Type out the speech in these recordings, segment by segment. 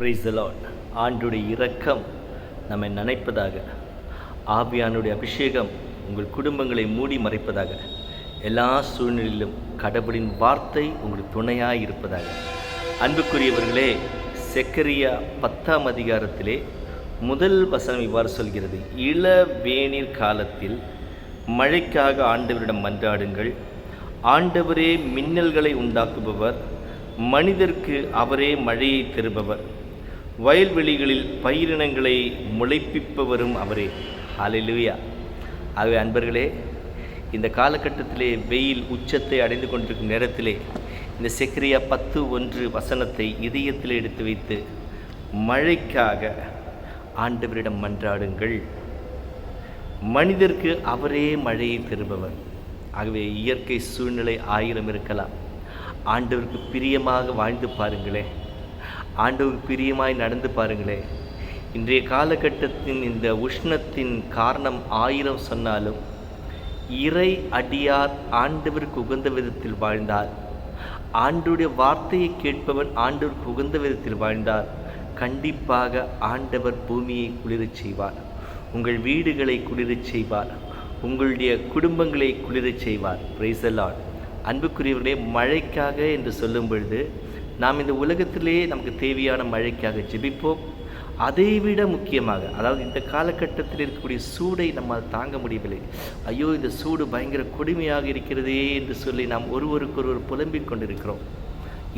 பிரைசலான் ஆண்டுடைய இரக்கம் நம்மை நினைப்பதாக. ஆவியானுடைய அபிஷேகம் உங்கள் குடும்பங்களை மூடி மறைப்பதாக. எல்லா சூழ்நிலையிலும் கடவுளின் வார்த்தை உங்களுக்கு துணையாக இருப்பதாக. அன்புக்குரியவர்களே செக்கரியா பத்தாம் அதிகாரத்திலே முதல் வசனம் இவ்வாறு சொல்கிறது. இளவேநீர் காலத்தில் மழைக்காக ஆண்டவரிடம் மன்றாடுங்கள். ஆண்டவரே மின்னல்களை உண்டாக்குபவர் மனிதர்க்கு அவரே மழையை தருபவர். வயல்வெளிகளில் பயிரினங்களை முளைப்பிப்பவரும் அவரே. அலையிலுயா ஆகவே அன்பர்களே இந்த காலகட்டத்திலே வெயில் உச்சத்தை அடைந்து கொண்டிருக்கும் நேரத்திலே இந்த செக்ரியா பத்து ஒன்று வசனத்தை இதயத்தில் எடுத்து வைத்து மழைக்காக ஆண்டவரிடம் மன்றாடுங்கள். மனிதருக்கு அவரே மழையை தருபவர். ஆகவே இயற்கை சூழ்நிலை ஆயிரம் இருக்கலாம். ஆண்டவருக்கு பிரியமாக வாழ்ந்து பாருங்களே ஆண்டவர் பிரியமாய் நடந்து பாருங்களே. இன்றைய காலகட்டத்தின் இந்த உஷ்ணத்தின் காரணம் ஆயிரம் சொன்னாலும் இறை அடியார் ஆண்டவருக்கு உகந்த விதத்தில் வாழ்ந்தார். ஆண்டுடைய வார்த்தையை கேட்பவன் ஆண்டவருக்கு உகந்த விதத்தில் வாழ்ந்தார். கண்டிப்பாக ஆண்டவர் பூமியை குளிரச் செய்வார். உங்கள் வீடுகளை குளிரச் செய்வார். உங்களுடைய குடும்பங்களை குளிரச் செய்வார். பிரைசலாட் அன்புக்குரியவர்களே மழைக்காக என்று சொல்லும் பொழுது நாம் இந்த உலகத்திலேயே நமக்கு தேவையான மழைக்காக ஜெபிப்போம். அதைவிட முக்கியமாக அதாவது இந்த காலகட்டத்தில் இருக்கக்கூடிய சூடை நம்மால் தாங்க முடியவில்லை. ஐயோ இந்த சூடு பயங்கர கொடுமையாக இருக்கிறதே என்று சொல்லி நாம் ஒருவருக்கொருவர் புலம்பிக் கொண்டிருக்கிறோம்.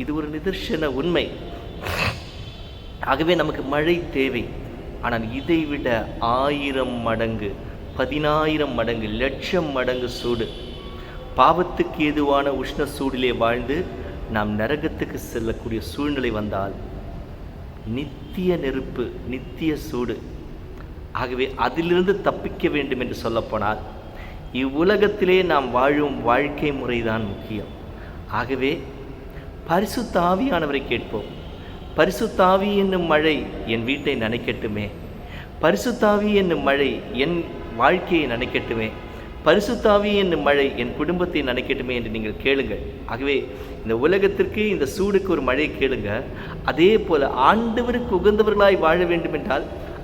இது ஒரு நிதர்சன உண்மை. ஆகவே நமக்கு மழை தேவை. ஆனால் இதைவிட ஆயிரம் மடங்கு பதினாயிரம் மடங்கு லட்சம் மடங்கு சூடு. பாவத்துக்கு ஏதுவான உஷ்ண சூடிலே வாழ்ந்து நாம் நரகத்துக்கு செல்லக்கூடிய சூழ்நிலை வந்தால் நித்திய நெருப்பு நித்திய சூடு. ஆகவே அதிலிருந்து தப்பிக்க வேண்டும் என்று சொல்லப்போனால் இவ்வுலகத்திலே நாம் வாழும் வாழ்க்கை முறைதான் முக்கியம். ஆகவே பரிசுத்தாவியானவரை கேட்போம். பரிசுத்தாவி என்னும் மழை என் வீட்டை நனைக்கட்டுமே? பரிசுத்தாவி என்னும் மழை என் வாழ்க்கையை நனைக்கட்டுமே? பரிசுத்தாவி என்னும் மழை என் குடும்பத்தை நினைக்கட்டுமே என்று நீங்கள் கேளுங்கள். ஆகவே இந்த உலகத்திற்கு இந்த சூடுக்கு ஒரு மழை கேளுங்க. அதே போல ஆண்டவருக்கு உகந்தவர்களாய் வாழ வேண்டும் என்றால்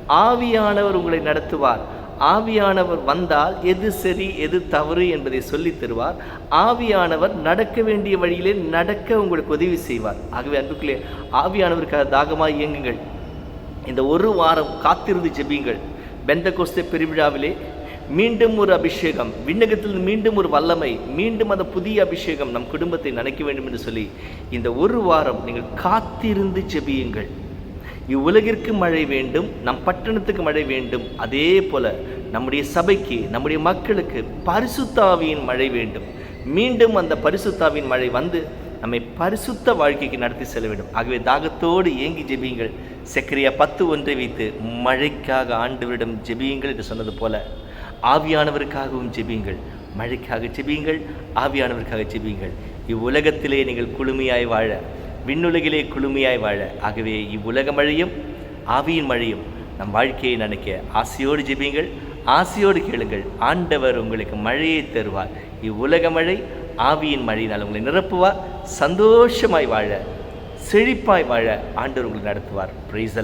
ஆவியானவர் உங்களை நடத்துவார். ஆவியானவர் வந்தால் எது சரி எது தவறு என்பதை சொல்லித் தருவார். ஆவியானவர் நடக்க வேண்டிய வழியிலே நடக்க உங்களுக்கு உதவி செய்வார். ஆகவே அன்புக்குள்ளே ஆவியானவருக்காக தாகமாக இயங்குங்கள். இந்த ஒரு வாரம் காத்திருந்து ஜெபியுங்கள். பெந்த கோஸ்தே பெருவிழாவிலே மீண்டும் ஒரு அபிஷேகம். விண்ணகத்தில் மீண்டும் ஒரு வல்லமை மீண்டும் அந்த புதிய அபிஷேகம் நம் குடும்பத்தை நினைக்க வேண்டும் என்று சொல்லி இந்த ஒரு வாரம் நீங்கள் காத்திருந்து ஜெபியுங்கள். இவ்வுலகிற்கு மழை வேண்டும் நம் பட்டணத்துக்கு மழை வேண்டும். அதே போல நம்முடைய சபைக்கு நம்முடைய மக்களுக்கு பரிசுத்தாவியின் மழை வேண்டும். மீண்டும் அந்த பரிசுத்தாவின் மழை வந்து நம்மை பரிசுத்த வாழ்க்கைக்கு நடத்தி செல்ல வேண்டும். ஆகவே தாகத்தோடு ஏங்கி ஜெபியுங்கள். செக்கரியா பத்து ஒன்றை வைத்து மழைக்காக ஆண்டவரிடம் ஜெபியுங்கள் என்று சொன்னது போல ஆவியானவருக்காகவும் ஜெபியுங்கள். மழைக்காக ஜெபியுங்கள் ஆவியானவருக்காக ஜெபியுங்கள். இவ்வுலகத்திலே நீங்கள் குளுமையாய் வாழ விண்ணுலகிலே குளுமையாய் வாழ. ஆகவே இவ்வுலக மழையும் ஆவியின் மழையும் நம் வாழ்க்கையை நினைக்க ஆசையோடு ஜெபியுங்கள் ஆசையோடு கேளுங்கள். ஆண்டவர் உங்களுக்கு மழையை தருவார். இவ்வுலக மழை ஆவியின் மழையினால் உங்களை நிரப்புவார். சந்தோஷமாய் வாழ செழிப்பாய் வாழ ஆண்டவர் உங்களை நடத்துவார். பிரைஸ்